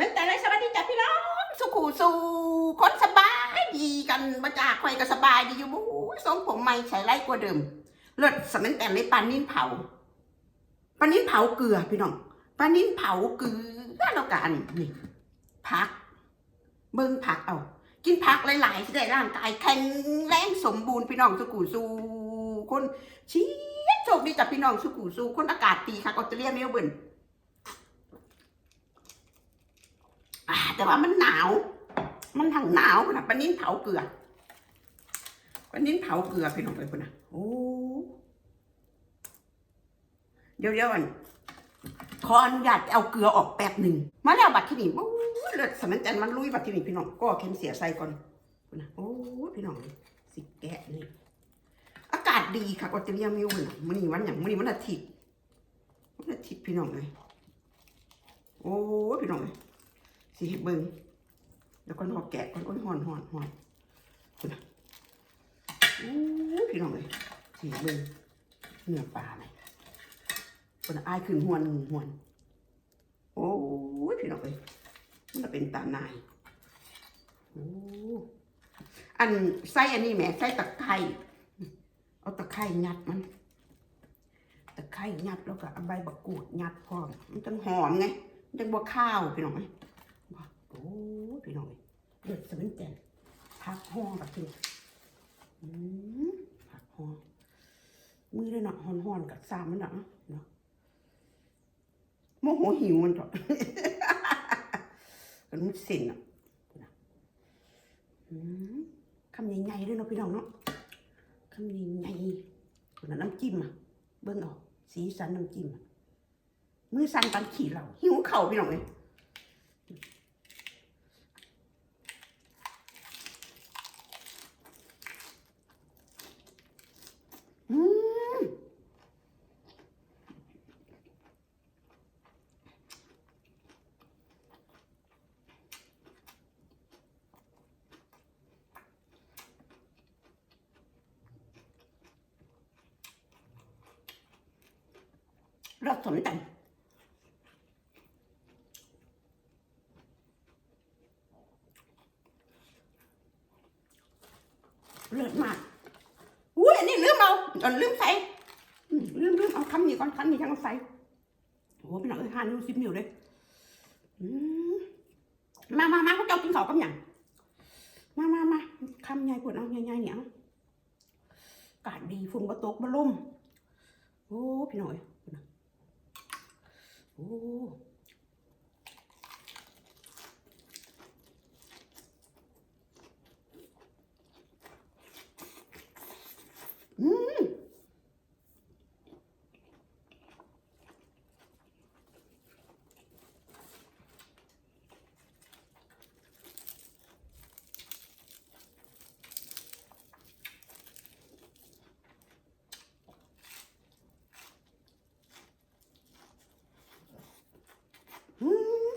มัยแต่ไรสวัสดีจ้ะพี่น้องสุขูสู่คนสบายดีกันมาจากใครก็สบายดีอยู่บู๊ทรงผมใหม่ใช้ไรกว่าเดิมเลิศสมัยแต่ในปลานิ่นเผาปลานิ่นเผาเกลือพี่น้องปลานิ่นเผาเกลือแล้วกันนี่พัก เบิ่งผักเอา กินผักหลายๆที่ได้ร่างกายแข็งแรงสมบูรณ์พี่น้องสุกูสู่คนชี้โชคดีจากพี่น้องสุกูสู่คนอากาศดีค่ะออสเตรเลียเมลเบิร์นอ่า แต่ว่ามันหนาว มันทั้งหนาวนะปนิ้นเผาเกลือปนิ้นเผาเกลือพี่น้องเลยคนนะโอ้เดี๋ยวเดี๋ยวก่อนขออนุญาตเอาเกลือออกแป๊บหนึ่งมาแล้วบัตรที่นี่โอ้เลือดสมันจันมันลุยบัตรที่นี่พี่น้องก็เข็มเสียใส่ก่อนพุ่นนะโอ้พี่น้องสิแกะนี่อากาศดีค่ะออสเตรเลียมิวนะมื้อนี้วันอย่างมื้อนี้วันอาทิตย์วันอาทิตย์พี่น้องเลยโอ้พี่น้องเลย สิเฮ็ดเบิงแล้วก็นอกแกะก่อนโอ้ยหอนหอนหอนพุ่นนะโอ้พี่น้องเลยสิเฮ็ดเบิงเนื้อปลาไหมพุ่นะอายขึ้นหวนหวนโอ้ยพี่น้องเอ้ยมันจะเป็นตาหนายโอ้อันไส้อันนี้แหมไส้ตะไคร้เอาตะไคร้ยัดมันตะไคร้ยัดแล้วก็เอาใบบักกูดยัดพร้อมมันจังหอมไงมันจังบัวข้าวพี่น้องเอ้ยว่า อ้ยพี่น้องเอ้ยเดือดสมันแจนผักห้องแบบนี้อืมผักห้องมือเลยเนาะหอนๆกับซามมันเนาะเนาะโมโหหิวมันเถอะมันมุดเส้นอะอืมคำใหญ่ๆด้วยเนาะพี่น้องเนาะคำใหญ่ๆคนนั้นน้ำจิ้มอะเบิ่งเออกสีสันน้ำจิ้มอะมือสั่นปันขี่เราหิวเข่าพี่น้องเลยอืม ร สสนใจเลิศมากอุ้ยอันนี้ลืมเอาเอาลืมใส่ลืมลืมเอาคำนี้ก่อนคำนี้ยังเอาใส่โอ้โหพี่น้องเอ้ยห้านิ้วสิบนิ้วเลยมามามาพวกเจ้ากินข้าวกับหยังมามามาคำใหญ่ปวดเอาใหญ่ๆเนี่ยกาศดีฝุ่นก็ตกมาลมโอ้พี่หน้อย โอ้อืมอืม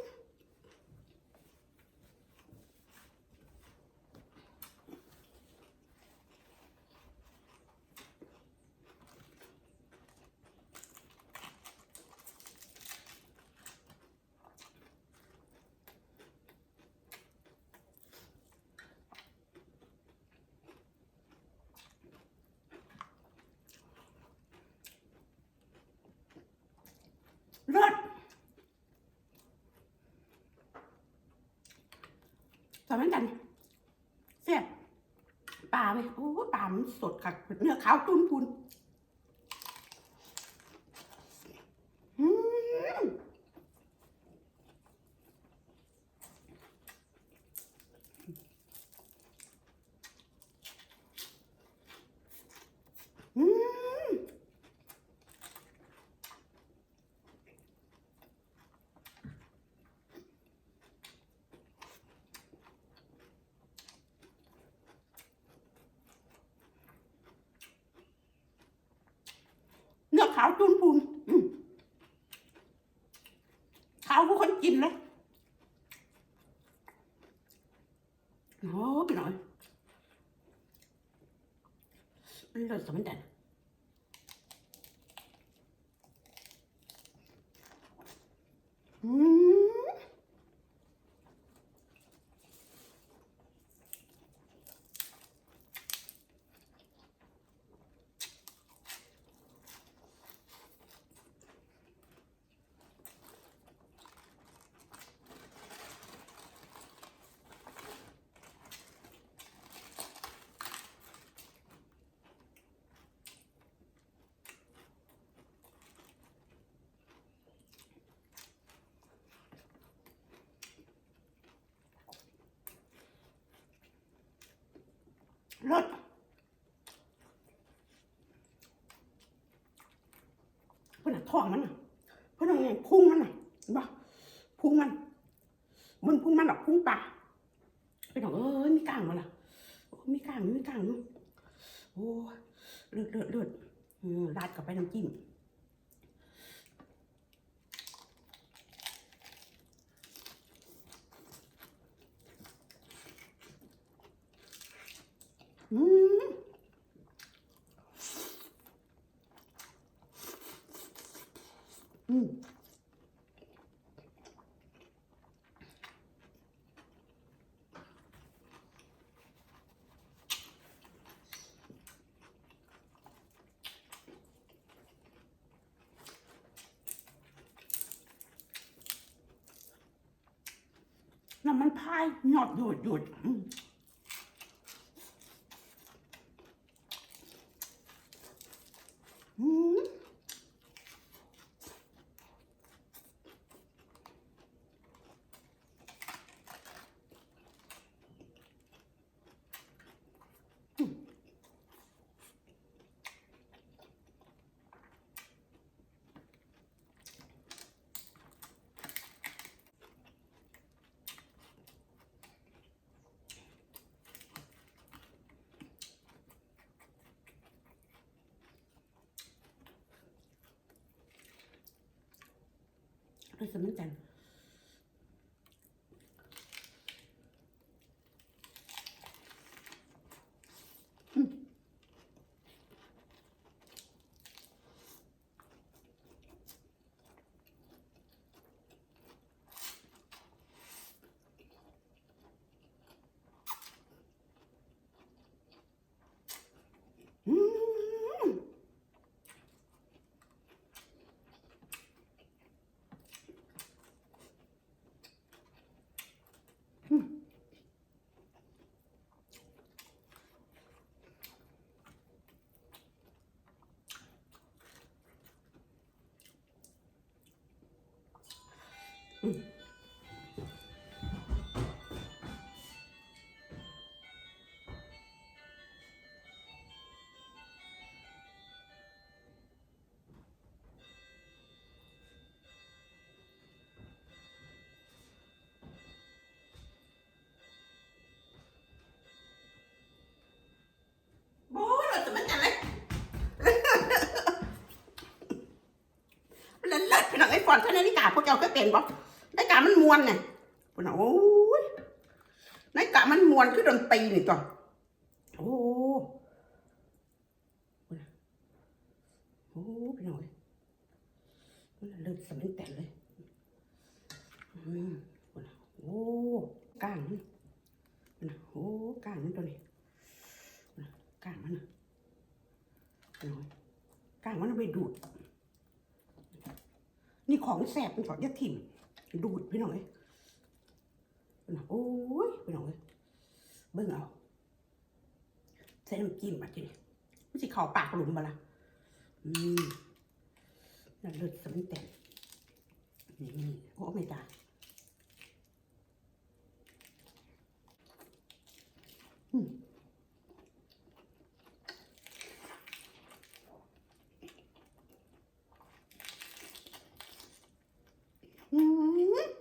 เลิศสมัยกันเสียบปลาไปโอ้ปลามันสดค่ะ เนื้อขาวตุ้นพุนอืมอืมเนื้อขาวตุ้นพุนอืมขาวผู้คนกินเลย โอ้พี่หน่อยมั รสเพื่อนท้องมันน่ะเพื่อนน่ะพุงมันน่ะเห็นปะพุงมันมันพุงมันหรอกพุงปลาไปบองเอ้ยมีกลางมาล่ะโอ้มีกลางมีกลางนู้นโอ้เลือดเลือดเลือดราดกับไปน้ำจิ้ม อืมอืมน้ำมันพายหยอดหยุดหยุดอืม อืม ด้วยส พี่นเล่นไปหนังไอ้ฟอนเท่านาฬิกาพวกเจ้าก็เป็นบ่ มวนไงพวกน่ะโอ้ยนกามันมวนคือดนตรีนี่ตัวโอ้พวกน่ะโอ้พี่น้องเอ้ยมันเลิศสมันแต่เลยอืมพวกน่ะโอ้ก้างนพวกน่ะโอ้ก้างมันตัวนี้กางมันนะน้อยกางมันเอาไปดูด นี่ของแสบมันก่อนยาถิ่ม ดูดพี่น้องเอ้ยน่ะโอ้ยพี่น้องเอ้ยเบิ่งเอาใส่น้ำจิ้มมาทีนี้มันสิเข่าปากหลุมบ่ล่ะอืมนั่นเลือดสมันแต่นี่โอ้ไม่ได้ม อืมอืม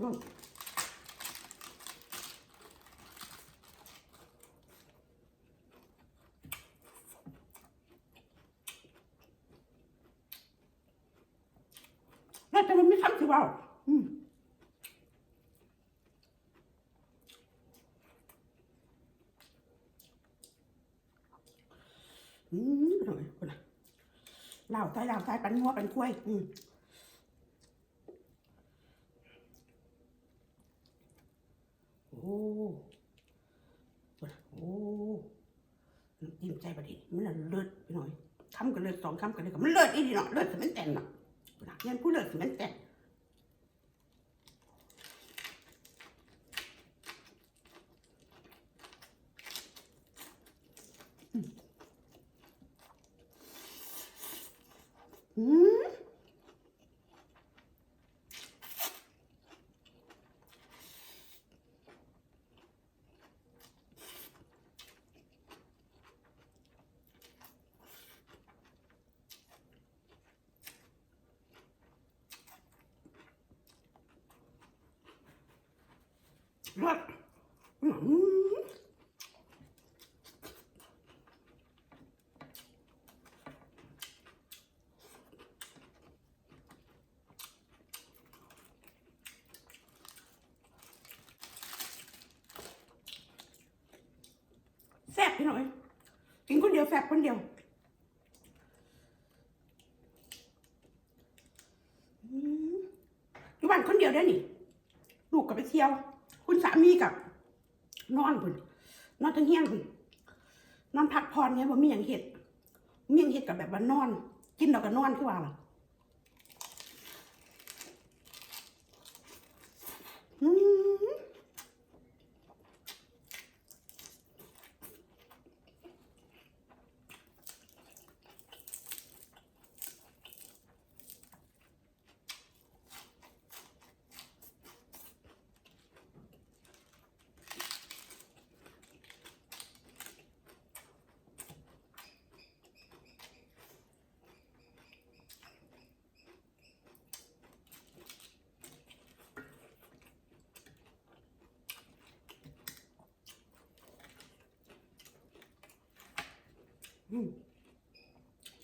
แล้วแต่มันไม่ทำสิเว่าอืมอืมหน่อยคนละเหล่าใจเหล่าใจปันงัวปันกล้วย อืม โอ้โอ้น้ำจิ้มใจประเดี๋ยวมันเลิศไปหน่อยคำกันเลิศสองคำกันเลยกับมันเลิศอีดีเนาะเลิศสมันแต่นเนาะนะยันผู้เลิศสมันแต่นอืม แซ่บพี่หน่อยกินคนเดียวแซ่บคนเดียวอยู่บ้านคนเดียวได้หนี่ลูกกับไปเที่ยว กับนอนพุ่นนอนทั้งเฮียงพุ่นนอนพักผ่อนเนี่ยว่ามีอย่างเห็ดมีอย่างเห็ดกับแบบว่านอน กินแล้วก็นอนคือว่าล่ะอืมอืม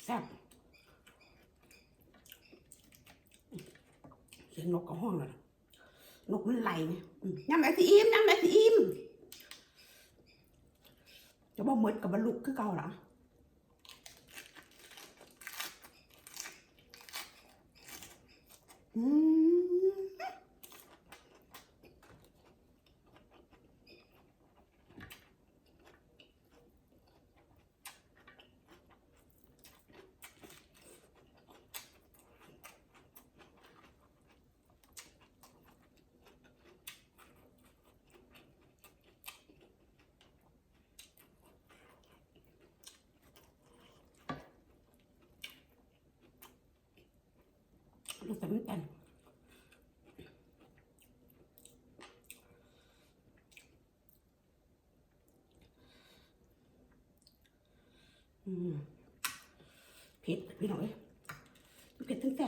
แซ่บเสียงนกก็ห้องแล้วนกมันไหลไงอืมยำไหนสิอิ่มยำไหนสิอิ่มจะบอกเหมดกับบรรลุคือเก่าหรออืม ดูแต่ไม่แต่นอืมเผ็ดพี่หน่อยเผ็ดทั้งแซ่